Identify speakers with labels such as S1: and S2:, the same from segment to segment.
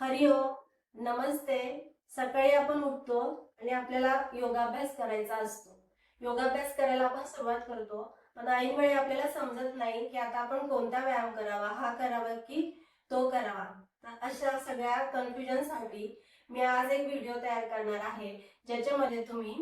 S1: हरिओम नमस्ते. सकाळी आपण उठतो आणि आपल्याला योगाभ्यास करायचा असतो. योगाभ्यास करायला आपण सुरुवात करतो. पण ऐन वेळी आपल्याला समजत नाही की आता आपण कोणता व्यायाम करावा हा करावा की तो करावा. तर अशा सगळ्या कन्फ्युजनसाठी मी आज एक व्हिडिओ तयार करणार आहे ज्याच्यामध्ये तुम्ही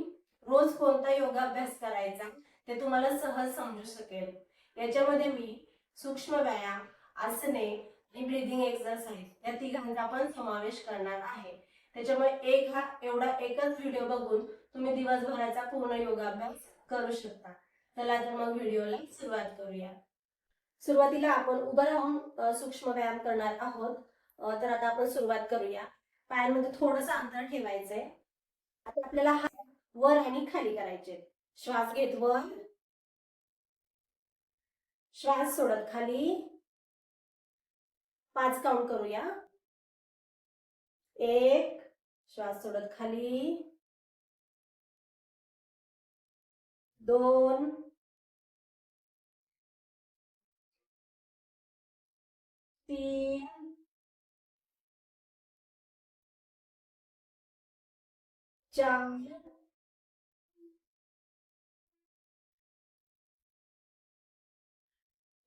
S1: रोज कोणता योगाभ्यास करायचा ते तुम्हाला सहज समजू शकेल. याच्यामध्ये मी सूक्ष्म व्यायाम आसने आणि ब्रिदिंग एक्सरसाइज या तिघांचा पण समावेश करणार आहे. त्याच्यामुळे एक हा एवढा एकच व्हिडिओ बघून तुम्ही दिवसभराचा पूर्ण योगाभ्यास करू शकता. चला तर मग व्हिडिओला सुरुवात करूया. सुरुवातीला आपण उभं राहून सूक्ष्म व्यायाम करणार आहोत. तर आता आपण सुरुवात करूया. पायांमध्ये थोडंसं अंतर ठेवायचंय. आता आपल्याला हात वर आणि खाली करायचे श्वास घेत वर. श्वास सोडत खाली. पाच काउंट करूया. एक श्वास सोडत खाली. दोन. तीन. चार.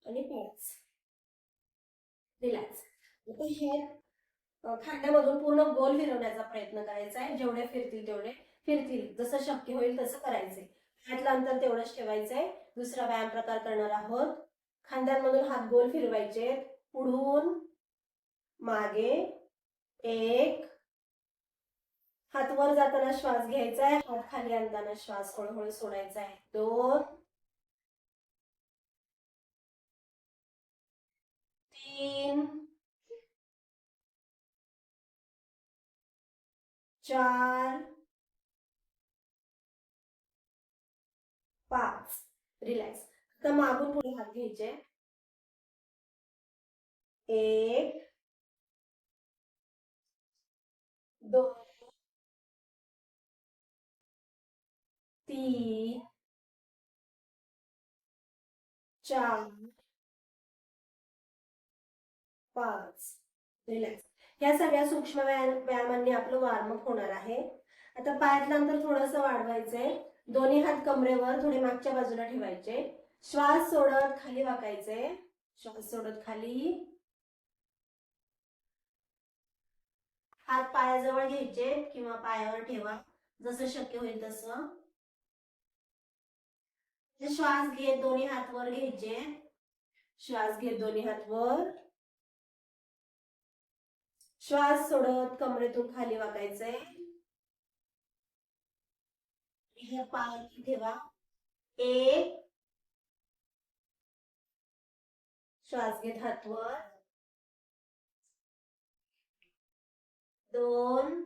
S1: आणि पाच. रिलॅक्स हे खांद्यामधून पूर्ण गोल फिरवण्याचा प्रयत्न करायचा आहे. जेवढे फिरतील तेवढे फिरतील. जसं शक्य होईल तसं करायचंय. हातलं अंतर तेवढंच ठेवायचंय. दुसरा व्यायाम प्रकार करणार आहोत. खांद्यांमधून हात गोल फिरवायचे पुढून मागे एक. हात वर जाताना श्वास घ्यायचा आहे. हात खाली आणताना श्वास हळूहळू सोडायचा आहे. दोन. तीन चार पाच. रिलॅक्स आता मागून पुढे हात घ्यायचे. एक दोन तीन चार पाच. रिलॅक्स या सगळ्या सूक्ष्म व्यायामांनी आपलं वॉर्मअप होणार आहे. आता पायातलं अंतर थोडंसं वाढवायचंय. दोन्ही हात कमरेवर थोडे मागच्या बाजूला ठेवायचे. श्वास सोडत खाली वाकायचे. श्वास सोडत खाली. हात पायाजवळ घ्यायचे किंवा पायावर ठेवा. जसं शक्य होईल तसं. श्वास घेत दोन्ही हात वर घ्यायचे. श्वास घेत दोन्ही हात वर. श्वास सोडत कमरेतून खाली वाकायचंय. हे पाय ठेवा. एक. श्वास घेत हातवर दोन.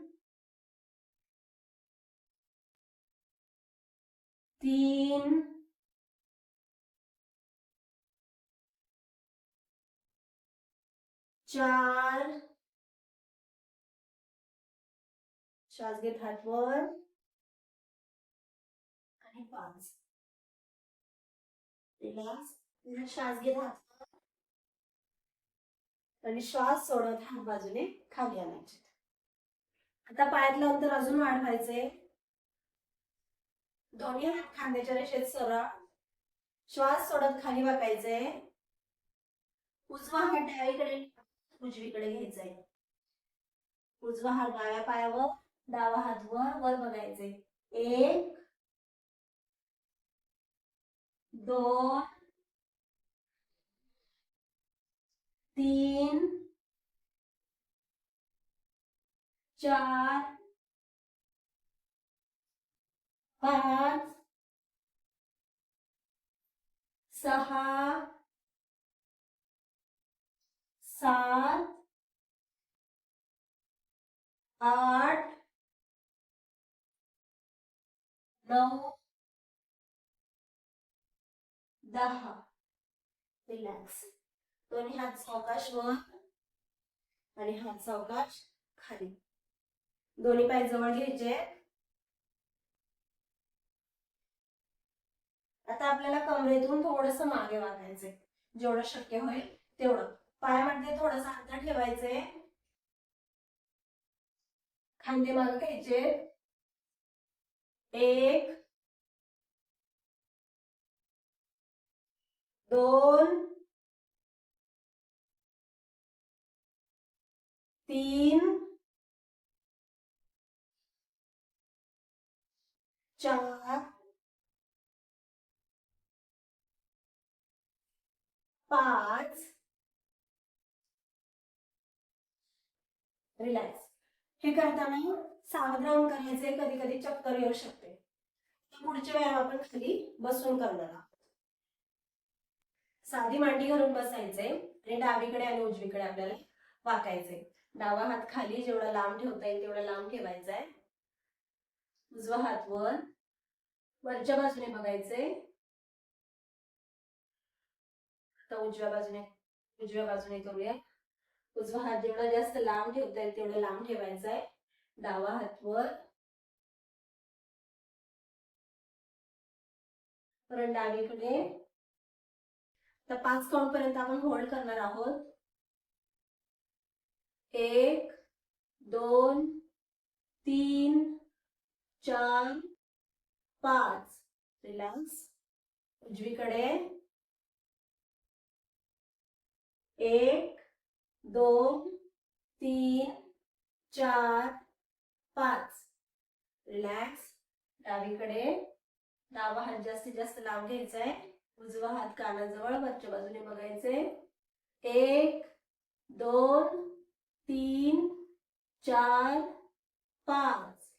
S1: तीन. चार. श्वास घेत हात वर. आणि पाच. श्वास घेत हात आणि श्वास सोडत हात बाजूने खाली आणायचे. आता पायातलं अंतर अजून वाढवायचे दोन्ही हात खांद्याच्या रेषेत सरळ श्वास सोडत खाली वाकायचे उजवा हात डावीकडे उजवीकडे घ्यायचाय. उजवा हात डाव्या पायावर. डावा हात वर वर बघायचे एक दोन तीन चार पाच सहा सात आठ नऊ दहा. रिलॅक्स दोन्ही हात सावकाश वर आणि हात सावकाश खाली. दोन्ही पाय जवळ घ्यायचे. आता आपल्याला कमरेतून थोडस मागे वागायचंय. जेवढं शक्य होईल तेवढं. पायामध्ये थोडस अंतर ठेवायचंय. खांदे मागे घ्यायचे. एक दोन तीन चार पाच रिलॅक्स. हे करताना सावध राहून करायचे कधी कधी चक्कर येऊ शकते. पुढचे व्यायाम आपण खाली बसून करणार आहोत. साधी मांडी घालून बसायचे आणि डावीकडे आणि उजवीकडे आपल्याला वाकायचे डावा हात खाली जेवढा लांब ठेवता येईल तेवढा लांब ठेवायचा आहे. उजवा हात वर वरच्या बाजूने बघायचे. आता उजव्या बाजूने उजव्या बाजूने करूया. उजवा हात जेवढा जास्त लांब ठेवता येईल तेवढा लांब ठेवायचा आहे. डावा हात वर. परत डावीकडे. तर पाच काउंट पर्यंत आपण होल्ड करणार आहोत. एक दोन तीन चार पाच. रिलॅक्स उजवीकडे. एक दोन तीन चार पाच. रिलॅक्स डावीकडे डावा हात जास्तीत जास्त लांब घ्यायचा आहे उजवा हात कानाजवळ वरच्या बाजूने बघायचे. एक दोन तीन चार पाच.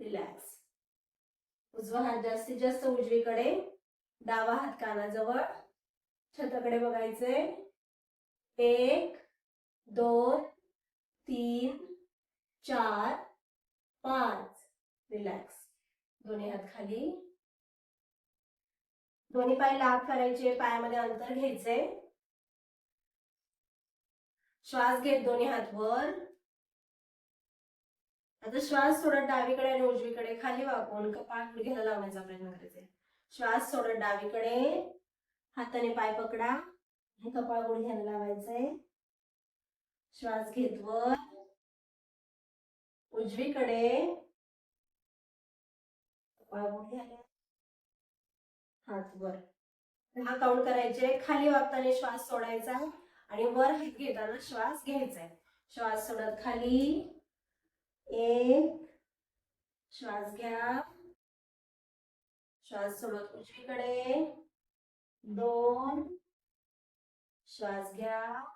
S1: रिलॅक्स उजवा हात जास्तीत जास्त उजवीकडे डावा हात कानाजवळ. छताकडे बघायचे. एक दोन तीन चार पाच. रिलॅक्स दोन्ही हात खाली. दोन्ही पाय लाभ करायचे पायामध्ये अंतर घ्यायचे. श्वास घेत दोन्ही हात वर. आता श्वास सोडत डावीकडे आणि उजवीकडे खाली वाकून कपाळ गुडघ्याला लावण्याचा प्रयत्न करायचे. श्वास सोडत डावीकडे. हाताने पाय पकडा. हे कपाळ गुडघ्याला लावायचंय श्वास घेत वर उजवीकडे हात वर. हा काउंट करायचे. खाली वागताना श्वास सोडायचा आणि वर हात घेताना श्वास घ्यायचा. श्वास सोडत खाली. एक. श्वास घ्या. श्वास सोडत उजवीकडे. दोन. श्वास घ्या.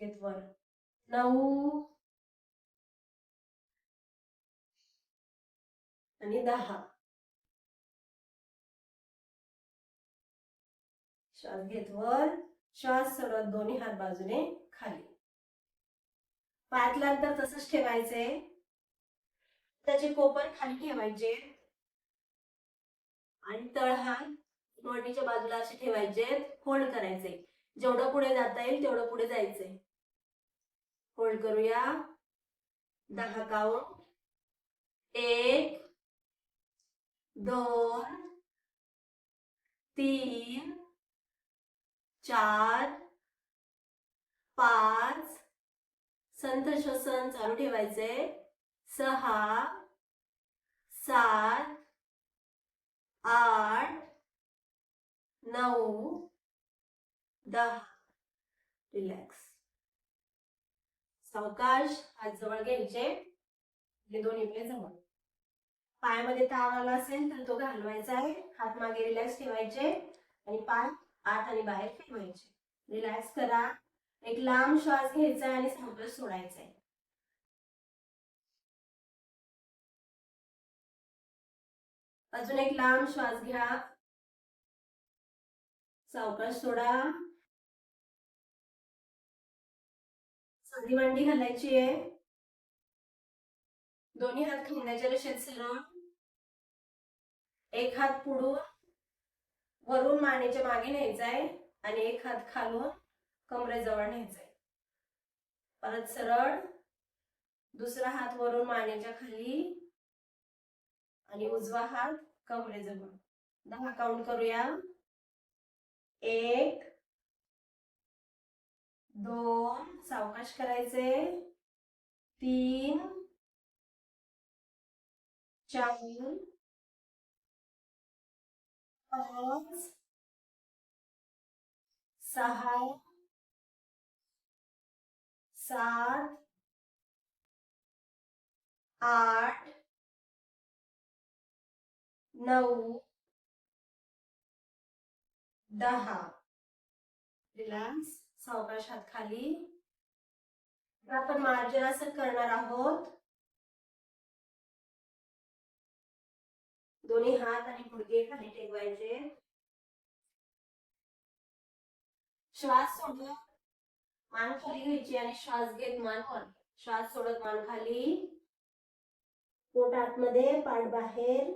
S1: घेत वर नऊ. आणि दहा. श्वास घेत वर श्वास सोडत दोन्ही हात बाजूने खाली. पायातलं अंतर तसंच ठेवायचे. त्याचे कोपर खाली ठेवायचे. आणि तळहात मांडीच्या बाजूला असे ठेवायचे. होल्ड करायचे. जेवढं पुढे जाता येईल तेवढं पुढे जायचंय. होल्ड करूया. दहा काउंट एक दोन तीन चार पाच. संत श्वसन चालू ठेवायचे सहा सात आठ नऊ दहा रिलॅक्स. सावकाश हात जवळ घ्यायचे. हे दोन्ही आपले जवळ. पायामध्ये ताण आला असेल तर तो घालवायचा आहे. हात मागे रिलॅक्स ठेवायचे आणि पाय आत आणि बाहेर फिरवायचे. रिलॅक्स करा. एक लांब श्वास घ्यायचा आणि सावकाश सोडायचा आहे. अजून एक लांब श्वास घ्या. सावकाश सोडा. साधी मांडी घालायची आहे. दोन्ही हात खांद्याच्या रेषेत सरळ एक हात पुढून वरून मानेच्या मागे न्यायचा आहे आणि एक हात खालून कमरेजवळ न्यायचा आहे. परत सरळ दुसरा हात वरून मानेच्या खाली आणि उजवा हात कमरेजवळ. दहा काउंट करूया. एक दोन सावकाश करायचे. तीन चार पाच सहा सात आठ नऊ दहा. रिलॅक्स सावकाश हात खाली आपण मार्जनासन करणार आहोत. दोन्ही हात आणि गुडघे खाली टेकवायचे. श्वास सोडून मान खाली घ्यायची आणि श्वास घेत मान वर. श्वास सोडत मान खाली. पोट आतमध्ये पाठ बाहेर.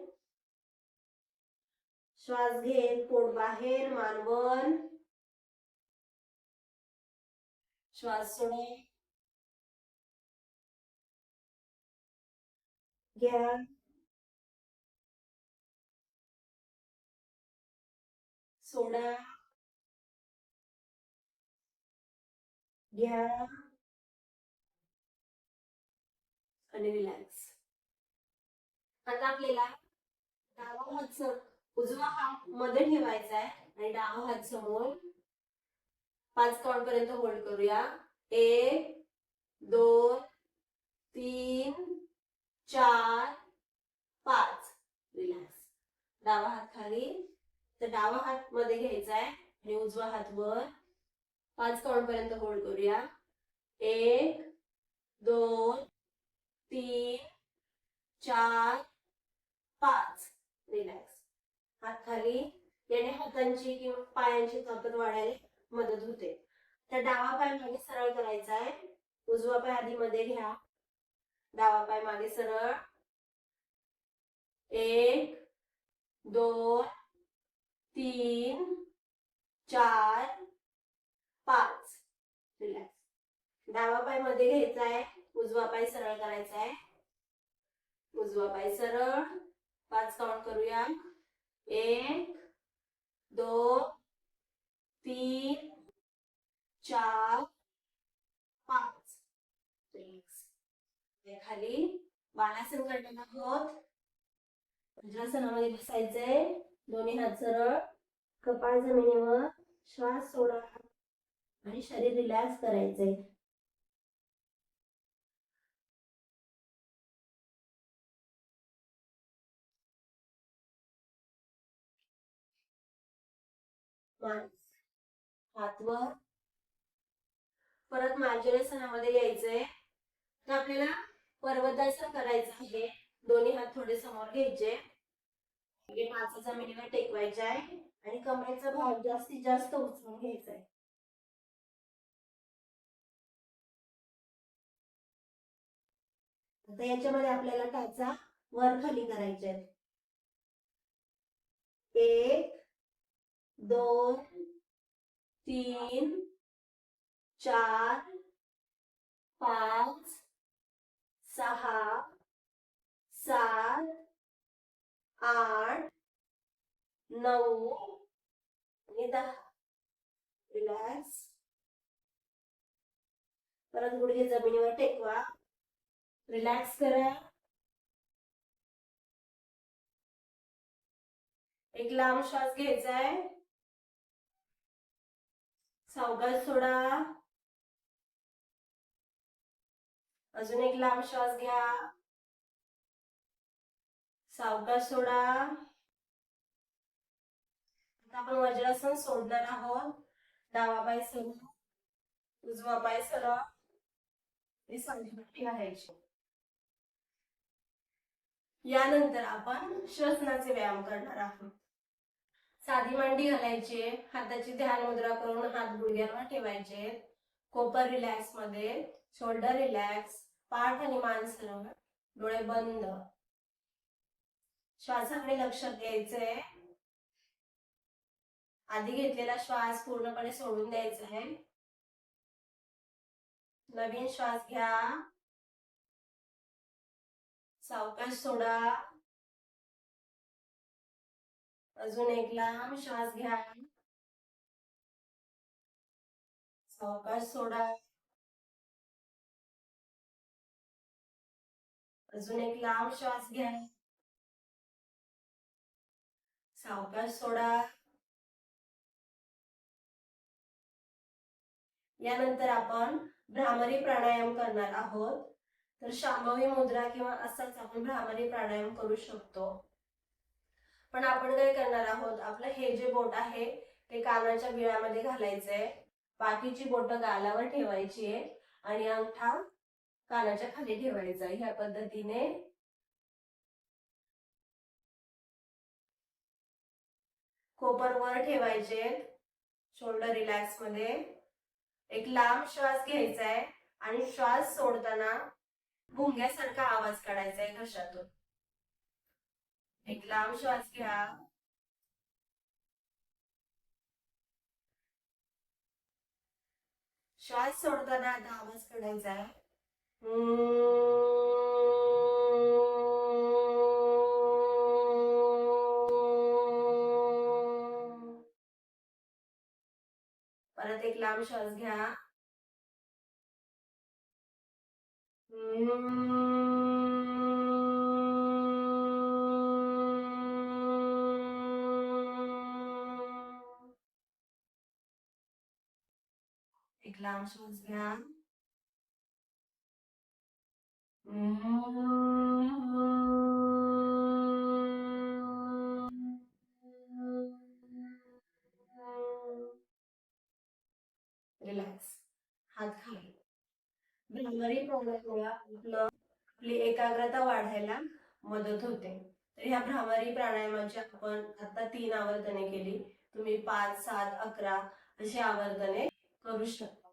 S1: श्वास घेत पोट बाहेर मान वर. श्वास सोडा घ्या. सोडा. घ्या. आणि रिलॅक्स आता आपल्याला डावा हात उजवा हात मध्ये ठेवायचा आहे आणि डावा हात समोर पाच काउंट पर्यंत होल्ड करूया. एक दोन तीन चार पाच. रिलॅक्स डावा हात खाली. तर डावा हात मध्ये घ्यायचा आहे. आणि उजवा हात वर. पाच काउंट पर्यंत होल्ड करूया. एक दोन तीन चार पाच. रिलॅक्स हात खाली. याने हातांची किंवा पायांची ताकद वाढायला मदत होते. तर डावा पाय मागे सरळ करायचा आहे. उजवा पाय आधी मध्ये घ्या. डावा पाय मागे सरळ. एक दोन तीन चार पाच. रिलॅक्स डावा पायमध्ये घ्यायचा आहे. उजवा पाय सरळ करायचा आहे. उजवा पाय सरळ. पाच काउंट करूया. एक दोन तीन चार पाच रिलॅक्स खाली बाणासन करणार आहोत. वज्रासनामध्ये बसायचंय. दोन्ही हात सरळ. कपाळ जमिनीवर श्वास सोडा. आणि शरीर रिलॅक्स करायचंय. हातवर परत मार्जनासनामध्ये यायचंय. तर आपल्याला पर्वतासन करायचं आहे. दोन्ही हात थोडे समोर घ्यायचे. माझं जमिनीवर टेकवायचे आहे आणि कमरेचा भाग जास्तीत जास्त उचलून घ्यायचा आहे. आता याच्यामध्ये आपल्याला टाचा वर खाली करायचे आहेत. एक दोन तीन चार पाच सहा सात आठ नऊ आणि दहा. रिलॅक्स परत गुडघे जमिनीवर टेकवा. रिलॅक्स करा. एक लांब श्वास घ्यायचा आहे सावकाश सोडा. अजून एक लांब श्वास घ्या. सावकाश सोडा. आता आपण वज्रासन सोडणार आहोत. डावा पाय सरळ उजवा पाय सरळ. आणि सांधेपट्टी घालायची यानंतर आपण श्वसनाचे व्यायाम करणार आहोत. साधी मांडी घालायची हाताची ध्यान मुद्रा करून हात गुडघ्यावर ठेवायचे. कोपर रिलॅक्समध्ये शोल्डर रिलॅक्स. पाठ आणि मान सरळ डोळे बंद. श्वासाकडे लक्ष द्यायचंय. आधी घेतलेला श्वास पूर्णपणे सोडून द्यायचा आहे. नवीन श्वास घ्या. सावकाश सोडा. अजून एक लांब श्वास घ्या. सावकाश सोडा. अजून एक लांब श्वास घ्या. सावकाश सोडा. यानंतर आपण भ्रामरी प्राणायाम करणार आहोत. तर शांभवी मुद्रा किंवा असाच आपण भ्रामरी प्राणायाम करू शकतो. पण आपण काय करणार आहोत? आपलं हे जे बोट आहे ते कानाच्या बिळामध्ये घालायचंय. बाकीची बोट गालावर ठेवायची आहे. आणि अंगठा कानाच्या खाली ठेवायचा आहे ह्या पद्धतीने. कोपर वर ठेवायचे शोल्डर रिलॅक्समध्ये. एक लांब श्वास घ्यायचा आहे आणि श्वास सोडताना भुंग्यासारखा आवाज काढायचा आहे घशातून. एक लांब श्वास घ्या. श्वास सोडताना आता आवाज काढायचा आहे. परत एक लांब श्वास घ्या. एक लांब श्वास घ्या. रिलॅक्स हात खाली भ्रामरी प्राणायामुळे आपलं आपली एकाग्रता वाढायला मदत होते. तर ह्या भ्रामरी प्राणायामाची आपण आता तीन आवर्तने केली. तुम्ही पाच सात अकरा अशी आवर्तने करू शकता.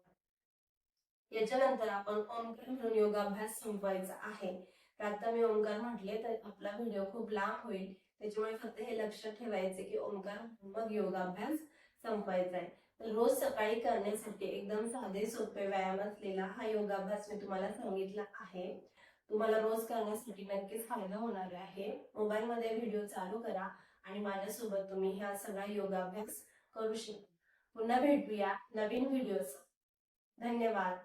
S1: याच्यानंतर आपण ओंकार म्हणून योगाभ्यास संपवायचा आहे. तर आता मी ओंकार म्हटले तर आपला व्हिडिओ खूप लांब होईल. त्याच्यामुळे फक्त हे लक्षात ठेवायचे की ओंकार मग योगाभ्यास संपवायचा आहे. तर रोज सकाळी करण्यासाठी एकदम साधे सोपे व्यायाम असलेला हा योगाभ्यास मी तुम्हाला सांगितला आहे. तुम्हाला रोज करण्यासाठी नक्कीच फायदा होणार आहे. मोबाईलमध्ये व्हिडिओ चालू करा आणि माझ्यासोबत तुम्ही हा सगळा योगाभ्यास करू शकता. पुन्हा भेटूया नवीन व्हिडिओ धन्यवाद.